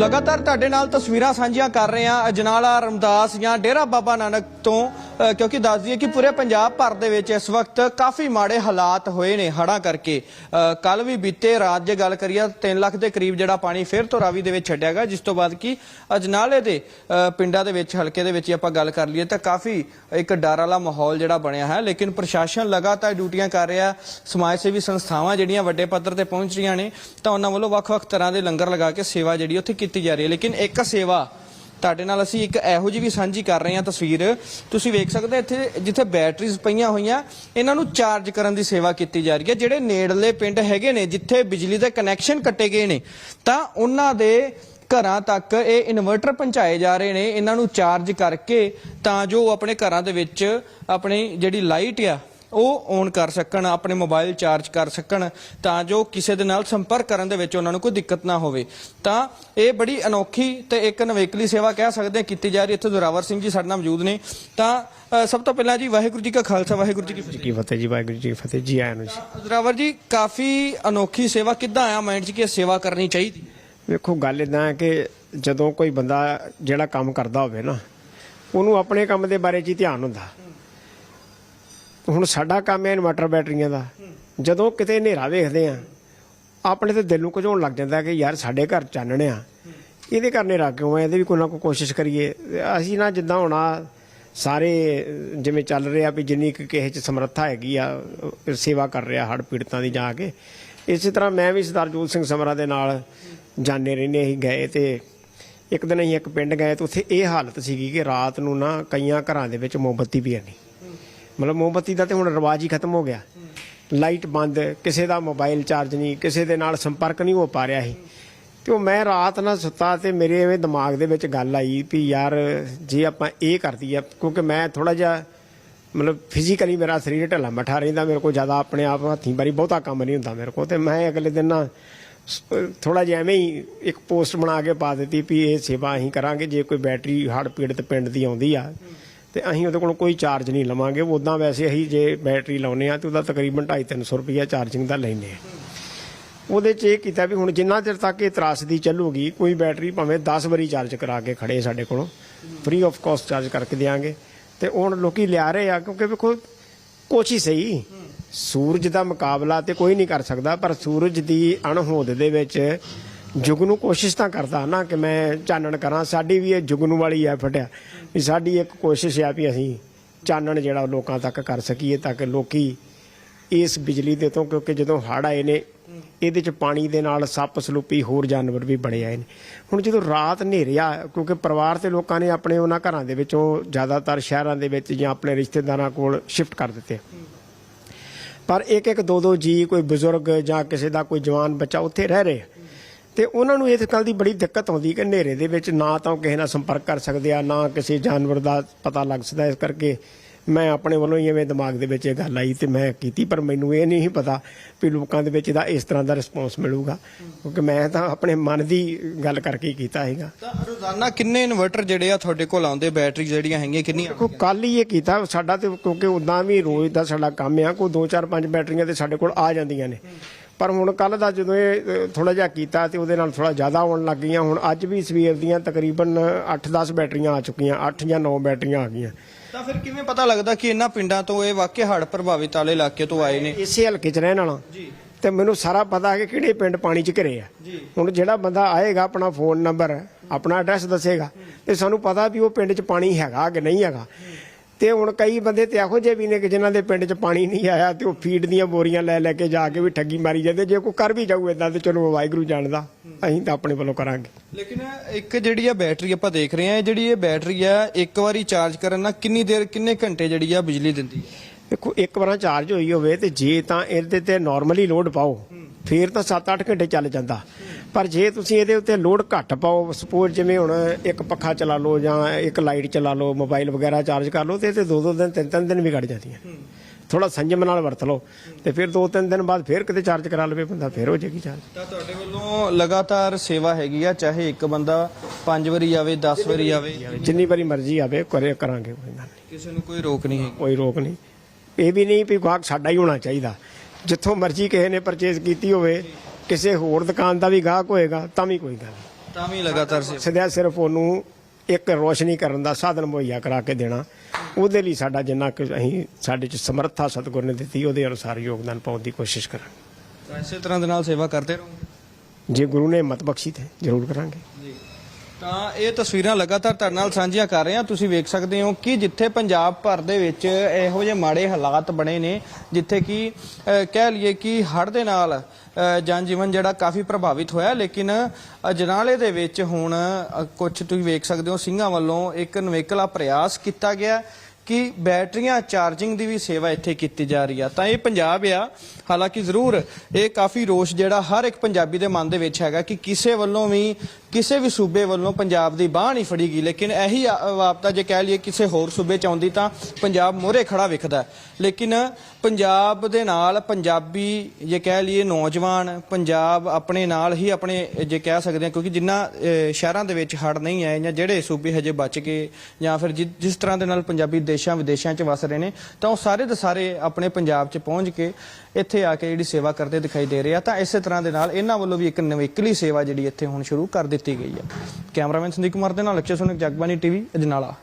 ਲਗਾਤਾਰ ਤੁਹਾਡੇ ਨਾਲ ਤਸਵੀਰਾਂ ਸਾਂਝੀਆਂ ਕਰ ਰਹੇ ਹਾਂ। ਅਜਨਾਲਾ, ਰਮਦਾਸ ਜਾਂ ਡੇਰਾ ਬਾਬਾ ਨਾਨਕ ਤੋਂ ਕਿਉਂਕਿ ਦੱਸ ਦਈਏ ਕਿ ਪੂਰੇ ਪੰਜਾਬ ਭਰ ਦੇ ਵਿੱਚ ਇਸ ਵਕਤ ਕਾਫੀ ਮਾੜੇ ਹਾਲਾਤ ਹੋਏ ਨੇ ਹੜ੍ਹਾਂ ਕਰਕੇ। ਕੱਲ ਵੀ ਬੀਤੇ ਰਾਤ ਜੇ ਗੱਲ ਕਰੀਏ 3 ਲੱਖ ਦੇ ਕਰੀਬ ਜਿਹੜਾ ਪਾਣੀ ਫਿਰ ਤੋਂ ਰਾਵੀ ਦੇ ਵਿੱਚ ਛੱਡਿਆ ਗਿਆ, ਜਿਸ ਤੋਂ ਬਾਅਦ ਕਿ ਅਜਨਾਲੇ ਦੇ ਪਿੰਡਾਂ ਦੇ ਵਿੱਚ, ਹਲਕੇ ਦੇ ਵਿੱਚ ਹੀ ਆਪਾਂ ਗੱਲ ਕਰ ਲਈਏ ਤਾਂ ਕਾਫੀ ਇੱਕ ਡਰ ਵਾਲਾ ਮਾਹੌਲ ਜਿਹੜਾ ਬਣਿਆ ਹੈ। ਲੇਕਿਨ ਪ੍ਰਸ਼ਾਸਨ ਲਗਾਤਾਰ ਡਿਊਟੀਆਂ ਕਰ ਰਿਹਾ, ਸਮਾਜ ਸੇਵੀ ਸੰਸਥਾਵਾਂ ਜਿਹੜੀਆਂ ਵੱਡੇ ਪੱਧਰ ਤੇ ਪਹੁੰਚ ਰਹੀਆਂ ਨੇ, ਤਾਂ ਉਹਨਾਂ ਵੱਲੋਂ ਵੱਖ-ਵੱਖ ਤਰ੍ਹਾਂ ਦੇ ਲੰਗਰ ਲਗਾ ਕੇ ਸੇਵਾ ਜਿਹੜੀ ਉੱਥੇ ਕੀਤੀ ਜਾ ਰਹੀ ਹੈ। ਲੇਕਿਨ ਇੱਕ ਸੇਵਾ ਤੁਹਾਡੇ ਨਾਲ ਅਸੀਂ ਇੱਕ ਇਹੋ ਜਿਹੀ ਵੀ ਸਾਂਝੀ ਕਰ ਰਹੇ ਹਾਂ ਤਸਵੀਰ। ਤੁਸੀਂ ਵੇਖ ਸਕਦੇ ਹੋ ਇੱਥੇ ਜਿੱਥੇ ਬੈਟਰੀਜ਼ ਪਈਆਂ ਹੋਈਆਂ, ਇਹਨਾਂ ਨੂੰ ਚਾਰਜ ਕਰਨ ਦੀ ਸੇਵਾ ਕੀਤੀ ਜਾ ਰਹੀ ਹੈ। ਜਿਹੜੇ ਨੇੜਲੇ ਪਿੰਡ ਹੈਗੇ ਨੇ, ਜਿੱਥੇ ਬਿਜਲੀ ਦੇ ਕਨੈਕਸ਼ਨ ਕੱਟੇ ਗਏ ਨੇ, ਤਾਂ ਉਹਨਾਂ ਦੇ ਘਰਾਂ ਤੱਕ ਇਹ ਇਨਵਰਟਰ ਪਹੁੰਚਾਏ ਜਾ ਰਹੇ ਨੇ। ਇਹਨਾਂ ਨੂੰ ਚਾਰਜ ਕਰਕੇ ਤਾਂ ਜੋ ਆਪਣੇ ਘਰਾਂ ਦੇ ਵਿੱਚ ਆਪਣੀ ਜਿਹੜੀ ਲਾਈਟ ਆ ਉਹ ਔਨ ਕਰ ਸਕਣ ਆਪਣੇ ਮੋਬਾਈਲ ਚਾਰਜ ਕਰ ਸਕਣ ਤਾਂ ਜੋ ਕਿਸੇ ਦੇ ਨਾਲ ਸੰਪਰਕ ਕਰਨ ਦੇ ਵਿੱਚ ਉਹਨਾਂ ਨੂੰ ਕੋਈ ਦਿੱਕਤ ਨਾ ਹੋਵੇ। ਤਾਂ ਇਹ ਬੜੀ ਅਨੋਖੀ ਤੇ ਇੱਕ ਨਵੇਕਲੀ ਸੇਵਾ ਕਹਿ ਸਕਦੇ ਹਾਂ ਕੀਤੀ ਜਾ ਰਹੀ। ਇੱਥੇ ਜ਼ੋਰਾਵਰ ਸਿੰਘ ਜੀ ਸਾਡੇ ਨਾਲ ਮੌਜੂਦ ਨੇ। ਤਾਂ ਸਭ ਤੋਂ ਪਹਿਲਾਂ ਜੀ ਵਾਹਿਗੁਰੂ ਜੀ ਕਾ ਖਾਲਸਾ ਵਾਹਿਗੁਰੂ ਜੀ ਕੀ ਫਤਿਹ। ਜੀ ਵਾਹਿਗੁਰੂ ਜੀ ਕੀ ਫਤਿਹ। ਜੀ ਆਇਆਂ ਨੂੰ ਜੀ। ਜ਼ੋਰਾਵਰ ਜੀ ਕਾਫੀ ਅਨੋਖੀ ਸੇਵਾ ਕਿੱਦਾਂ ਆਇਆ ਮਾਈਂਡ 'ਚ ਕਿ ਇਹ ਸੇਵਾ ਕਰਨੀ ਚਾਹੀਦੀ? ਵੇਖੋ ਗੱਲ ਇਦਾਂ ਹੈ ਕਿ ਜਦੋਂ ਕੋਈ ਬੰਦਾ ਜਿਹੜਾ ਕੰਮ ਕਰਦਾ ਹੋਵੇ ਨਾ ਉਹਨੂੰ ਆਪਣੇ ਕੰਮ ਦੇ ਬਾਰੇ 'ਚ ਹੀ ਧਿਆਨ ਹੁੰਦਾ। ਹੁਣ ਸਾਡਾ ਕੰਮ ਹੈ ਇਨਵਰਟਰ ਬੈਟਰੀਆਂ ਦਾ। ਜਦੋਂ ਕਿਤੇ ਹਨੇਰਾ ਵੇਖਦੇ ਆ ਆਪਣੇ ਤੇ ਦਿਲ ਨੂੰ ਕੁਝੋਣ ਲੱਗ ਜਾਂਦਾ ਕਿ ਯਾਰ ਸਾਡੇ ਘਰ ਚਾਨਣ ਆ। ਇਹਦੇ ਘਰ ਹਨੇਰਾ ਕਿਉਂ ਹੈ? ਇਹਦੇ ਵੀ ਕੋਈ ਨਾ ਕੋਈ ਕੋਸ਼ਿਸ਼ ਕਰੀਏ। ਅਸੀਂ ਨਾ ਜਿੱਦਾਂ ਹੋਣਾ ਸਾਰੇ ਜਿਵੇਂ ਚੱਲ ਰਿਹਾ ਵੀ ਜਿੰਨੀ ਕੁ ਕਿਸੇ ਚ ਸਮਰੱਥਾ ਹੈਗੀ ਆ, ਸੇਵਾ ਕਰ ਰਿਹਾ ਹੜ ਪੀੜਤਾਂ ਦੀ ਜਾ ਕੇ। ਇਸੇ ਤਰ੍ਹਾਂ ਮੈਂ ਵੀ ਸਰਦਾਰ ਜੋਤ ਸਿੰਘ ਸਮਰਾ ਦੇ ਨਾਲ ਜਾਣੇ ਰਹਿੰਦੇ ਅਸੀਂ ਗਏ ਤੇ ਇੱਕ ਦਿਨ ਅਸੀਂ ਇੱਕ ਪਿੰਡ ਗਏ ਤੇ ਉੱਥੇ ਇਹ ਹਾਲਤ ਸੀਗੀ ਕਿ ਰਾਤ ਨੂੰ ਨਾ ਕਈਆਂ ਘਰਾਂ ਦੇ ਵਿੱਚ ਮੋਮਬੱਤੀ ਵੀ ਹੈ ਨਹੀਂ। ਮਤਲਬ ਮੋਮਬੱਤੀ ਦਾ ਤੇ ਹੁਣ ਰਿਵਾਜ ਹੀ ਖਤਮ ਹੋ ਗਿਆ। ਲਾਈਟ ਬੰਦ, ਕਿਸੇ ਦਾ ਮੋਬਾਈਲ ਚਾਰਜ ਨਹੀਂ, ਕਿਸੇ ਦੇ ਨਾਲ ਸੰਪਰਕ ਨਹੀਂ ਹੋ ਪਾ ਰਿਹਾ ਸੀ। ਤੇ ਉਹ ਮੈਂ ਰਾਤ ਨਾਲ ਸੁੱਤਾ ਤੇ ਮੇਰੇ ਐਵੇਂ ਦਿਮਾਗ ਦੇ ਵਿੱਚ ਗੱਲ ਆਈ ਵੀ ਯਾਰ ਜੇ ਆਪਾਂ ਇਹ ਕਰਦੀ ਆ, ਕਿਉਂਕਿ ਮੈਂ ਥੋੜਾ ਜਿਹਾ ਮਤਲਬ ਫਿਜ਼ੀਕਲੀ ਮੇਰਾ ਸਰੀਰ ਢਿੱਲਾ ਮੱਠਾ ਰਹਿੰਦਾ, ਮੇਰੇ ਕੋਲ ਜ਼ਿਆਦਾ ਆਪਣੇ ਆਪ ਹੱਥੀਂ ਬਾਰੀ ਬਹੁਤਾ ਕੰਮ ਨਹੀਂ ਹੁੰਦਾ ਮੇਰੇ ਕੋਲ। ਤੇ ਮੈਂ ਅਗਲੇ ਦਿਨ ਨਾ ਥੋੜਾ ਜਿਹਾ ਐਵੇਂ ਹੀ ਇੱਕ ਪੋਸਟ ਬਣਾ ਕੇ ਪਾ ਦਿੱਤੀ ਵੀ ਇਹ ਸੇਵਾ ਅਸੀਂ ਕਰਾਂਗੇ, ਜੇ ਕੋਈ ਬੈਟਰੀ ਹੜ ਪੀੜਤ ਪਿੰਡ ਦੀ ਆਉਂਦੀ ਆ ਤੇ ਅਸੀਂ ਉਹਦੇ ਕੋਲੋਂ ਕੋਈ ਚਾਰਜ ਨਹੀਂ ਲਵਾਂਗੇ। ਉਦਾਂ ਵੈਸੇ ਅਸੀਂ ਜੇ ਬੈਟਰੀ ਲਾਉਨੇ ਆ ਤੇ ਉਹਦਾ ਤਕਰੀਬਨ 250 ਰੁਪਈਆ ਚਾਰਜਿੰਗ ਦਾ ਲੈਨੇ ਆ ਉਹਦੇ 'ਚ ਇਹ ਕੀਤਾ ਵੀ ਹੁਣ ਜਿੰਨਾ ਚਿਰ ਤੱਕ ਇਹ ਤਰਾਸਦੀ ਚੱਲੂਗੀ, ਕੋਈ ਬੈਟਰੀ ਭਾਵੇਂ 10 ਵਾਰੀ ਚਾਰਜ ਕਰਾ ਕੇ ਖੜੇ ਸਾਡੇ ਕੋਲੋਂ ਫ੍ਰੀ ਆਫ ਕਾਸਟ ਚਾਰਜ ਕਰਕੇ ਦੇਾਂਗੇ ਤੇ ਹੁਣ ਲੋਕੀ ਲਿਆ ਰਹੇ ਆ ਕਿਉਂਕਿ ਵੇਖੋ ਕੁਛ ਹੀ ਸਹੀ। ਸੂਰਜ ਦਾ ਮੁਕਾਬਲਾ ਤੇ ਕੋਈ ਨਹੀਂ ਕਰ ਸਕਦਾ, ਪਰ ਸੂਰਜ ਦੀ ਅਣਹੋਂਦ ਦੇ ਵਿੱਚ ਜੁਗਨੂ ਕੋਸ਼ਿਸ਼ ਤਾਂ ਕਰਦਾ ਨਾ ਕਿ ਮੈਂ ਚਾਨਣ ਕਰਾਂ। ਸਾਡੀ ਵੀ ਇਹ ਜੁਗਨੂ ਵਾਲੀ ਐ ਫਟਿਆ ਵੀ ਸਾਡੀ ਇੱਕ ਕੋਸ਼ਿਸ਼ ਆ ਵੀ ਅਸੀਂ ਚਾਨਣ ਜਿਹੜਾ ਉਹ ਲੋਕਾਂ ਤੱਕ ਕਰ ਸਕੀਏ ਤਾਂ ਕਿ ਲੋਕੀ ਇਸ ਬਿਜਲੀ ਦੇ ਤੋਂ, ਕਿਉਂਕਿ ਜਦੋਂ ਹੜ੍ਹ ਆਏ ਨੇ, ਇਹਦੇ ਚ ਪਾਣੀ ਦੇ ਨਾਲ ਸੱਪ ਸਲੂਪੀ ਹੋਰ ਜਾਨਵਰ ਵੀ ਬੜੇ ਆਏ ਨੇ। ਹੁਣ ਜਦੋਂ ਰਾਤ ਹਨੇਰਿਆ ਕਿਉਂਕਿ ਪਰਿਵਾਰ ਤੇ ਲੋਕਾਂ ਨੇ ਆਪਣੇ ਉਹਨਾਂ ਘਰਾਂ ਦੇ ਵਿੱਚੋਂ ਜ਼ਿਆਦਾਤਰ ਸ਼ਹਿਰਾਂ ਦੇ ਵਿੱਚ ਜਾਂ ਆਪਣੇ ਰਿਸ਼ਤੇਦਾਰਾਂ ਕੋਲ ਸ਼ਿਫਟ ਕਰ ਦਿੱਤੇ ਪਰ ਇੱਕ ਇੱਕ ਦੋ ਦੋ ਜੀ, ਕੋਈ ਬਜ਼ੁਰਗ ਜਾਂ ਕਿਸੇ ਦਾ ਕੋਈ ਜਵਾਨ ਬੱਚਾ ਉੱਥੇ ਰਹਿ ਰਹੇ। ਤੇ ਉਹਨਾਂ ਨੂੰ ਇਸ ਗੱਲ ਦੀ ਬੜੀ ਦਿੱਕਤ ਆਉਂਦੀ ਕਿ ਹਨੇਰੇ ਦੇ ਵਿੱਚ ਨਾ ਤਾਂ ਕਿਸੇ ਨਾਲ ਸੰਪਰਕ ਕਰ ਸਕਦੇ ਆ ਨਾ ਕਿਸੇ ਜਾਨਵਰ ਦਾ ਪਤਾ ਲੱਗ ਸਕਦਾ ਇਸ ਕਰਕੇ ਮੈਂ ਆਪਣੇ ਵੱਲੋਂ ਹੀ ਐਵੇਂ ਦਿਮਾਗ ਦੇ ਵਿੱਚ ਇਹ ਗੱਲ ਆਈ ਤੇ ਮੈਂ ਕੀਤੀ ਪਰ ਮੈਨੂੰ ਇਹ ਨਹੀਂ ਪਤਾ ਵੀ ਲੋਕਾਂ ਦੇ ਵਿੱਚ ਇਹਦਾ ਇਸ ਤਰ੍ਹਾਂ ਦਾ ਰਿਸਪੌਂਸ ਮਿਲੂਗਾ। ਕਿਉਂਕਿ ਮੈਂ ਤਾਂ ਆਪਣੇ ਮਨ ਦੀ ਗੱਲ ਕਰਕੇ ਹੀ ਕੀਤਾ ਹੈਗਾ ਤਾਂ ਰੋਜ਼ਾਨਾ ਕਿੰਨੇ ਇਨਵਰਟਰ ਜਿਹੜੇ ਆ ਤੁਹਾਡੇ ਕੋਲ ਆਉਂਦੇ ਬੈਟਰੀ ਜਿਹੜੀਆਂ ਹੈਗੀਆਂ ਕਿੰਨੀਆਂ ਦੇਖੋ ਕੱਲ ਹੀ ਇਹ ਕੀਤਾ ਸਾਡਾ ਤੇ ਕਿਉਂਕਿ ਉਦਾਂ ਵੀ ਰੋਜ਼ ਦਾ ਸਾਡਾ ਕੰਮ ਆ ਕੋਈ 2 4 5 ਬੈਟਰੀਆਂ ਤੇ ਸਾਡੇ ਕੋਲ ਆ ਜਾਂਦੀਆਂ ਨੇ। ਪਰ ਹੁਣ ਕੱਲ ਦਾ ਜਦੋਂ ਇਹ ਥੋੜਾ ਜਿਹਾ ਕੀਤਾ ਤੇ ਉਹਦੇ ਨਾਲ ਥੋੜਾ ਜ਼ਿਆਦਾ ਆਉਣ ਲੱਗ ਗਈਆਂ ਹੁਣ ਅੱਜ ਵੀ ਸਵੇਰ ਦੀਆਂ ਤਕਰੀਬਨ 8-10 ਬੈਟਰੀਆਂ ਆ ਚੁੱਕੀਆਂ 8 ਜਾਂ 9 ਬੈਟਰੀਆਂ ਆ ਗਈਆਂ। ਤਾਂ ਫਿਰ ਕਿਵੇਂ ਪਤਾ ਲੱਗਦਾ ਕਿ ਇਹਨਾਂ ਪਿੰਡਾਂ ਤੋਂ ਇਹ ਵਾਕਿਆ ਹੜ੍ਹ ਪ੍ਰਭਾਵਿਤ ਵਾਲੇ ਇਲਾਕੇ ਤੋਂ ਆਏ ਨੇ? ਇਸੇ ਹਲਕੇ 'ਚ ਰਹਿਣ ਵਾਲਾ। ਜੀ। ਤੇ ਮੈਨੂੰ ਸਾਰਾ ਪਤਾ ਹੈ ਕਿ ਕਿਹੜੇ ਪਿੰਡ ਪਾਣੀ 'ਚ ਘਿਰੇ ਆ। ਜੀ। ਹੁਣ ਜਿਹੜਾ ਬੰਦਾ ਆਏਗਾ ਆਪਣਾ ਫੋਨ ਨੰਬਰ ਆਪਣਾ ਐਡਰੈਸ ਦੱਸੇਗਾ ਤੇ ਸਾਨੂੰ ਪਤਾ ਵੀ ਉਹ ਪਿੰਡ 'ਚ ਪਾਣੀ ਹੈਗਾ ਕਿ ਨਹੀਂ ਹੈਗਾ। ਤੇ ਹੁਣ ਕਈ ਬੰਦੇ ਤੇ ਇਹੋ ਜਿਹੇ ਵੀ ਨੇ ਕਿ ਜਿਨ੍ਹਾਂ ਦੇ ਪਿੰਡ 'ਚ ਪਾਣੀ ਨਹੀਂ ਆਇਆ ਤੇ ਉਹ ਫੀਡ ਦੀਆਂ ਬੋਰੀਆਂ ਲੈ ਲੈ ਕੇ ਜਾ ਕੇ ਵੀ ਠੱਗੀ ਮਾਰੀ ਜਾਂਦੇ। ਜੇ ਕੋਈ ਕਰ ਵੀ ਜਾਊ ਇਦਾਂ ਤੇ ਚਲੋ ਵਾਹਿਗੁਰੂ ਜਾਣਦਾ। ਅਸੀਂ ਤਾਂ ਆਪਣੇ ਵੱਲੋਂ ਕਰਾਂਗੇ। ਲੇਕਿਨ ਇੱਕ ਜਿਹੜੀ ਆ ਬੈਟਰੀ ਆਪਾਂ ਦੇਖ ਰਹੇ ਆ ਇਹ ਜਿਹੜੀ ਇਹ ਬੈਟਰੀ ਆ ਇੱਕ ਵਾਰੀ ਚਾਰਜ ਕਰਨ ਨਾਲ ਕਿੰਨੀ ਦੇਰ ਕਿੰਨੇ ਘੰਟੇ ਜਿਹੜੀ ਆ ਬਿਜਲੀ ਦਿੰਦੀ ਹੈ ਦੇਖੋ ਇੱਕ ਵਾਰ ਚਾਰਜ ਹੋਈ ਹੋਵੇ ਤੇ ਜੇ ਤਾਂ ਇਹਦੇ ਤੇ ਨਾਰਮਲੀ ਲੋਡ ਪਾਓ ਫੇਰ ਤਾਂ 7-8 ਘੰਟੇ ਚੱਲ ਜਾਂਦਾ। ਪਰ ਜੇ ਤੁਸੀਂ ਇਹਦੇ ਉੱਤੇ ਲੋਡ ਘੱਟ ਪਾਓ ਸਪੋਜ਼ ਜਿਵੇਂ ਹੁਣ ਇੱਕ ਪੱਖਾ ਚਲਾ ਲਓ ਜਾਂ ਇੱਕ ਲਾਈਟ ਚਲਾ ਲਓ ਮੋਬਾਈਲ ਵਗੈਰਾ ਚਾਰਜ ਕਰ ਲਓ ਤੇ ਇਹ ਤੇ ਦੋ ਦੋ ਦਿਨ ਤਿੰਨ ਤਿੰਨ ਦਿਨ ਵੀ ਕੱਢ ਜਾਂਦੀਆਂ। ਥੋੜਾ ਸੰਜਮ ਨਾਲ ਵਰਤ ਲਓ ਤੇ ਫਿਰ ਦੋ ਤਿੰਨ ਦਿਨ ਬਾਅਦ ਫਿਰ ਕਿਤੇ ਚਾਰਜ ਕਰਾ ਲਵੇ ਬੰਦਾ ਫਿਰ ਹੋ ਜਾਏਗੀ ਚਾਰਜ ਤਾਂ ਤੁਹਾਡੇ ਵੱਲੋਂ ਲਗਾਤਾਰ ਸੇਵਾ ਹੈਗੀ ਆ ਚਾਹੇ ਇੱਕ ਬੰਦਾ 5 ਵਾਰੀ ਆਵੇ 10 ਵਾਰੀ ਆਵੇ। ਜਿੰਨੀ ਵਾਰੀ ਮਰਜ਼ੀ ਆਵੇ ਕਰੇ ਕਰਾਂਗੇ ਕੋਈ ਗੱਲ ਨਹੀਂ। ਕਿਸੇ ਨੂੰ ਕੋਈ ਰੋਕ ਨਹੀਂ ਹੈਗੀ। ਕੋਈ ਰੋਕ ਨਹੀਂ। ਇਹ ਵੀ ਨਹੀਂ ਵੀ ਗਾਹਕ ਸਾਡਾ ਹੀ ਹੋਣਾ ਚਾਹੀਦਾ। ਜਿੱਥੋਂ ਮਰਜ਼ੀ ਕਿਸੇ ਨੇ ਪਰਚੇਸ ਕੀਤੀ ਹੋਵੇ ਕਿਸੇ ਹੋਰ ਦੁਕਾਨ ਦਾ ਵੀ ਗਾਹਕ ਹੋਏਗਾ ਤਾਂ ਵੀ ਕੋਈ ਗੱਲ ਨਹੀਂ। ਤਾਂ ਵੀ ਲਗਾਤਾਰ ਸੇਵਾ। ਸਦਾ ਸਿਰਫ ਉਹਨੂੰ ਇੱਕ ਰੋਸ਼ਨੀ ਕਰਨ ਦਾ ਸਾਧਨ ਮੁਹੱਈਆ ਕਰਾ ਕੇ ਦੇਣਾ। ਉਹਦੇ ਲਈ ਸਾਡਾ ਜਿੰਨਾ ਕੁ ਅਸੀਂ ਸਾਡੇ ਚ ਸਮਰੱਥਾ ਸਤਿਗੁਰ ਨੇ ਦਿੱਤੀ ਉਹਦੇ ਅਨੁਸਾਰ ਯੋਗਦਾਨ ਪਾਉਣ ਦੀ ਕੋਸ਼ਿਸ਼ ਕਰਾਂਗੇ। ਤਾਂ ਇਸੇ ਤਰ੍ਹਾਂ ਦੇ ਨਾਲ ਸੇਵਾ ਕਰਦੇ ਰਹੋਗੇ? ਜੇ ਗੁਰੂ ਨੇ ਹਿੰਮਤ ਬਖਸ਼ੀ ਤੇ ਜ਼ਰੂਰ ਕਰਾਂਗੇ। ਤਾਂ ਇਹ ਤਸਵੀਰਾਂ ਲਗਾਤਾਰ ਤੁਹਾਡੇ ਨਾਲ ਸਾਂਝੀਆਂ ਕਰ ਰਹੇ ਹਾਂ। ਤੁਸੀਂ ਵੇਖ ਸਕਦੇ ਹੋ ਕਿ ਜਿੱਥੇ ਪੰਜਾਬ ਭਰ ਦੇ ਵਿੱਚ ਇਹੋ ਜਿਹੇ ਮਾੜੇ ਹਾਲਾਤ ਬਣੇ ਨੇ ਜਿੱਥੇ ਕਿ ਅਹ, ਕਹਿ ਲਈਏ ਕਿ ਹੜ੍ਹ ਦੇ ਨਾਲ ਅਹ, ਜਨਜੀਵਨ ਜਿਹੜਾ ਕਾਫੀ ਪ੍ਰਭਾਵਿਤ ਹੋਇਆ। ਲੇਕਿਨ ਅਜਨਾਲੇ ਦੇ ਵਿੱਚ ਹੁਣ ਕੁਝ ਤੁਸੀਂ ਵੇਖ ਸਕਦੇ ਹੋ ਸਿੰਘਾਂ ਵੱਲੋਂ ਇੱਕ ਨਵੇਕਲਾ ਪ੍ਰਯਾਸ ਕੀਤਾ ਗਿਆ ਕਿ ਬੈਟਰੀਆਂ ਚਾਰਜਿੰਗ ਦੀ ਵੀ ਸੇਵਾ ਇੱਥੇ ਕੀਤੀ ਜਾ ਰਹੀ ਆ। ਤਾਂ ਇਹ ਪੰਜਾਬ ਆ। ਹਾਲਾਂਕਿ ਜ਼ਰੂਰ ਇਹ ਕਾਫੀ ਰੋਸ਼ ਜਿਹੜਾ ਹਰ ਇੱਕ ਪੰਜਾਬੀ ਦੇ ਮਨ ਦੇ ਵਿੱਚ ਹੈਗਾ ਕਿ ਕਿਸੇ ਵੱਲੋਂ ਵੀ ਕਿਸੇ ਵੀ ਸੂਬੇ ਵੱਲੋਂ ਪੰਜਾਬ ਦੀ ਬਾਹ ਨਹੀਂ ਫੜੀ ਗਈ, ਲੇਕਿਨ ਇਹੀ ਆ- ਵਾਪਤਾ ਜੇ ਕਹਿ ਲਈਏ ਕਿਸੇ ਹੋਰ ਸੂਬੇ ਚ ਆਉਂਦੀ ਤਾਂ ਪੰਜਾਬ ਮੋਹਰੇ ਖੜਾ ਵਿਖਦਾ ਲੇਕਿਨ ਪੰਜਾਬ ਦੇ ਨਾਲ ਪੰਜਾਬੀ ਜੇ ਕਹਿ ਲਈਏ ਨੌਜਵਾਨ, ਪੰਜਾਬ ਆਪਣੇ ਨਾਲ ਹੀ ਆਪਣੇ ਜੇ ਕਹਿ ਸਕਦੇ ਹਾਂ, ਕਿਉਂਕਿ ਜਿੰਨਾ ਸ਼ਹਿਰਾਂ ਦੇ ਵਿੱਚ ਹੜ ਨਹੀਂ ਆਏ ਜਾਂ ਜਿਹੜੇ ਸੂਬੇ ਹਜੇ ਬਚ ਕੇ ਜਾਂ ਫਿਰ ਜਿ- ਜਿਸ ਤਰ੍ਹਾਂ ਦੇ ਨਾਲ ਪੰਜਾਬੀ ਦੇਸ਼ਾਂ ਵਿਦੇਸ਼ਾਂ 'ਚ ਵਸ ਰਹੇ ਨੇ, ਤਾਂ ਉਹ ਸਾਰੇ ਦੇ ਸਾਰੇ ਆਪਣੇ ਪੰਜਾਬ 'ਚ ਪਹੁੰਚ ਕੇ ਇੱਥੇ ਆ ਕੇ ਜਿਹੜੀ ਸੇਵਾ ਕਰਦੇ ਦਿਖਾਈ ਦੇ ਰਹੇ ਆ। ਤਾਂ ਇਸੇ ਤਰ੍ਹਾਂ ਦੇ ਨਾਲ ਇਹਨਾਂ ਵੱਲੋਂ ਵੀ ਇੱਕ ਨਵੇਕਲੀ ਸੇਵਾ ਜਿਹੜੀ ਇੱਥੇ ਹੁਣ ਸ਼ੁਰੂ ਕਰ ਦਿੱਤੀ ਗਈ ਹੈ। ਕੈਮਰਾਮੈਨ ਸੰਦੀਪ ਕੁਮਾਰ ਦੇ ਨਾਲ ਲਕਸ਼ੇ ਸੁਨਕ ਜਗਬਾਨੀ ਟੀਵੀ ਅਜਨਾਲਾ।